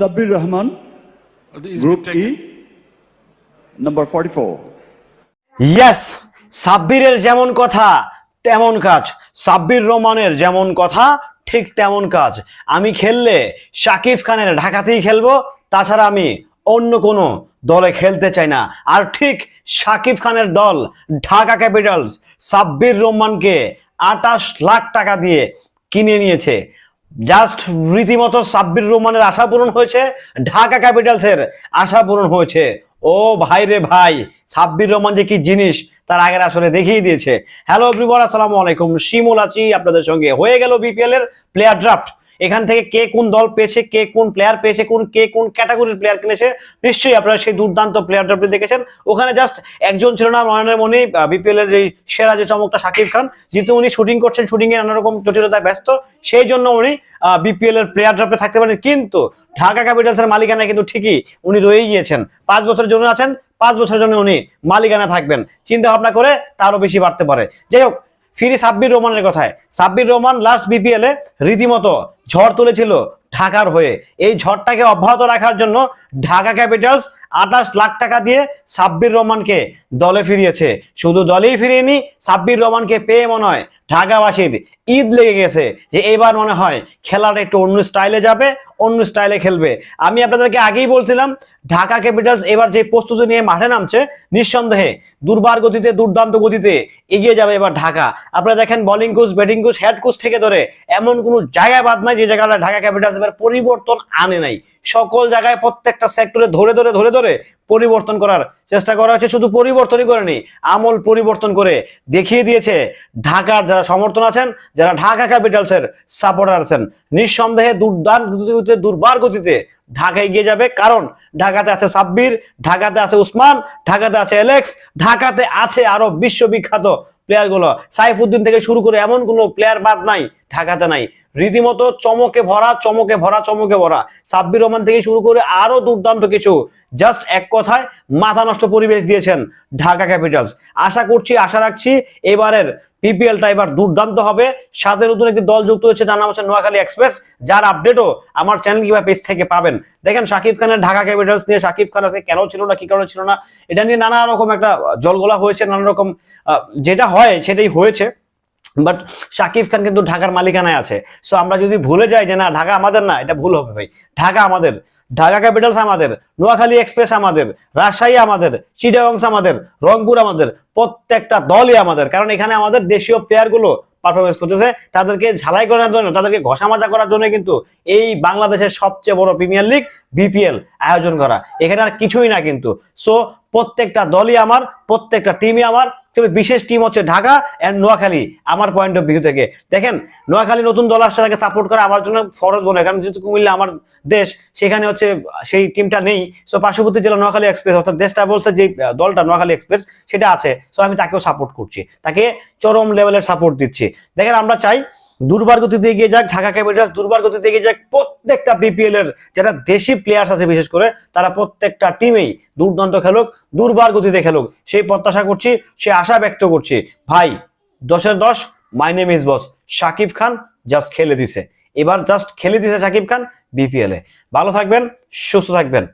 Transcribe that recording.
Sabir Rahman, Group. E, number 44. Yes সাব্বিরের যেমন কথা তেমন কাজ সাব্বির রহমানের যেমন কথা ঠিক তেমন কাজ আমি খেললে শাকিব খানের ঢাকাতেই খেলব তাছাড়া আমি অন্য কোনো দলে খেলতে চাই না আর ঠিক শাকিব খানের দল ঢাকা ক্যাপিটালস সাব্বির রহমানকে আটাশ লাখ টাকা দিয়ে কিনে নিয়েছে জাস্ট রীতিমতো সাব্বির রহমানের আশা পূরণ হয়েছে, ঢাকা ক্যাপিটালসের আশা পূরণ হয়েছে। ও ভাই রে ভাই সাব্বির রহমান যে কি জিনিস, তার আগের আসলে দেখিয়ে দিয়েছে। হ্যালো এভরিওয়ান আসসালামু আলাইকুম। শিমুল আছি আপনাদের সঙ্গে। হয়ে গেল বিপিএল এর প্লেয়ার ড্রাফট এখান থেকে কে কোন দল পেয়েছে, কে কোন প্লেয়ার পেয়েছে, কোন, কে কোন ক্যাটাগরির প্লেয়ার কিনেছে, নিশ্চয়ই আপনারা সেই দুর্দান্ত প্লেয়ার ড্রাফট দেখেছেন। ওখানে জাস্ট একজন ছিল না নয়নের মনে বিপিএল এর যে সেরা যে চমকটা শাকিব খান, যেহেতু উনি শুটিং করছেন শুটিং এ নানা রকম জটিলতায় ব্যস্ত, সেই জন্য উনি বিপিএল এর প্লেয়ার ড্রাফটে থাকতে পারেন। কিন্তু ঢাকা ক্যাপিটালসের মালিকানা কিন্তু ঠিকই উনি রয়েই গিয়েছেন। পাঁচ বছরের জন্য আছেন, পাঁচ বছরের জন্য উনি মালিকানা থাকবেন। চিন্তা ভাবনা করে তারও বেশি বাড়তে পারে। যাই হোক, ফিরি সাব্বির রহমানের কথায়। সাব্বির রহমান লাস্ট বিপিএল এ রীতিমতো ঝড় তুলেছিল ঢাকার হয়ে। এই ঝড়টাকে অব্যাহত রাখার জন্য ঢাকা ক্যাপিটালস আঠাশ লাখ টাকা দিয়ে সাব্বির রহমানকে দলে ফিরিয়েছে। শুধু দলেই ফিরিয়েনি সাব্বির রহমানকে পেয়ে মনে হয় ঢাকাবাসীর ঈদ লেগে গেছে যে এবার মনে হয় খেলাটা একটু অন্য স্টাইলে যাবে, অন্য স্টাইলে খেলবে। আমি আপনাদেরকে আগেই বলছিলাম, ঢাকা ক্যাপিটালস এবার যে প্রস্তুতি নিয়ে মাঠে নামছে, নিঃসন্দেহে দুর্বার গতিতে, দুর্দান্ত গতিতে এগিয়ে যাবে এবার ঢাকা। আপনারা দেখেন bowling coach batting coach head coach থেকে ধরে এমন কোনো জায়গায় বাদ নাই যে জায়গাটা ঢাকা ক্যাপিটালস এবার পরিবর্তন আনে নাই। সকল জায়গায় প্রত্যেকটা সেক্টরে ধরে ধরে ধরে ধরে পরিবর্তন করার চেষ্টা করা হচ্ছে, শুধু পরিবর্তনই করেনি, আমল পরিবর্তন করে দেখিয়ে দিয়েছে ঢাকার যারা সমর্থন আছেন, যারা ঢাকা ক্যাপিটালসের সাপোর্টার আছেন। নিঃসন্দেহে দুর্দান্ত দুর্বার গতিতে ঢাকা এগিয়ে যাবে। কারণ ঢাকাতে আছে সাব্বির, ঢাকাতে আছে উসমান, ঢাকাতে আছে এলেক্স, ঢাকাতে আছে আরও বিশ্ববিখ্যাত প্লেয়ারগুলো সাইফুদ্দিন থেকে শুরু করে এমন কোনো প্লেয়ার বাদ নাই, ঢাকাতে নাই। রীতিমতো চমকে ভরা চমকে ভরা চমকে ভরা। সাব্বির রহমান থেকে শুরু করে আরও দুর্দান্ত কিছু। জাস্ট এক কথায়, মাথা নষ্ট পরিবেশ দিয়েছেন ঢাকা ক্যাপিটালস। আশা করছি, আশা রাখছি, এবারের পিপিএলটা এবার দুর্দান্ত হবে। সাথে নতুন একটি দল যুক্ত হচ্ছে যার নাম হচ্ছে নোয়াখালী এক্সপ্রেস যার আপডেটও আমার চ্যানেল কিংবা পেজ থেকে পাবেন। দেখেন শাকিব খানের ঢাকা ক্যাপিটালস নিয়ে শাকিব খান আছে কেন ছিল না, কি কারণে ছিল না, এটা নিয়ে নানা রকম একটা জলগোলা হয়েছে, নানা রকম যেটা হয় সেটাই হয়েছে। বাট শাকিব খান কিন্তু ঢাকার মালিকানায় আছে। সো আমরা যদি ভুলে যাই যে না, ঢাকা আমাদের না, এটা ভুল হবে ভাই। ঢাকা আমাদের। ঢাকা ক্যাপিটালস আমাদের, নোয়াখালী এক্সপ্রেস আমাদের, রাজশাহী আমাদের, চিটাগংস আমাদের, রংপুর আমাদের, প্রত্যেকটা দলই আমাদের। কারণ এখানে আমাদের দেশীয় প্লেয়ারগুলো পারফরমেন্স করতেছে, তাদেরকে ঝালাই করার জন্য, তাদেরকে ঘষা মাজা করার জন্য কিন্তু এই বাংলাদেশের সবচেয়ে বড় প্রিমিয়ার লিগ বিপিএল আয়োজন করা। এখানে আর কিছুই না কিন্তু। সো প্রত্যেকটা দলই আমার, প্রত্যেকটা টিমই আমার। তবে বিশেষ টিম হচ্ছে ঢাকা অ্যান্ড নোয়াখালী, আমার পয়েন্ট অফ ভিউ থেকে। দেখেন, নোয়াখালী নতুন দল আসছে, তাকে সাপোর্ট করা আমার জন্য ফরজ মনে কারণ যেহেতু কুমিল্লা আমার দেশ, সেখানে হচ্ছে সেই টিমটা নেই। সো পার্শ্ববর্তী জেলা নোয়াখালী এক্সপ্রেস অর্থাৎ দেশটা বলছে যে দলটা নোয়াখালী এক্সপ্রেস সেটা আছে। সো আমি তাকেও সাপোর্ট করছি। তাকে চরম লেভেলের সাপোর্ট দিচ্ছি। দেখেন, আমরা চাই দুর্বার গতিতে এগিয়ে যাক, ঢাকা ক্যাপিটালস দুর্বার গতিতে এগিয়ে যাক। প্রত্যেকটা বিপিএল এর যারা দেশি প্লেয়ার্স আছে বিশেষ করে, তারা প্রত্যেকটা টিমেই দুর্দান্ত খেলুক, দুর্বার গতিতে খেলুক। সেই প্রত্যাশা করছি, সে আশা ব্যক্ত করছি। ভাই, দশের দশ my name is boss Shakib Khan just খেলে দিছে। এবার জাস্ট খেলে দিছে শাকিব খান বিপিএল ভালো থাকবেন, সুস্থ থাকবেন।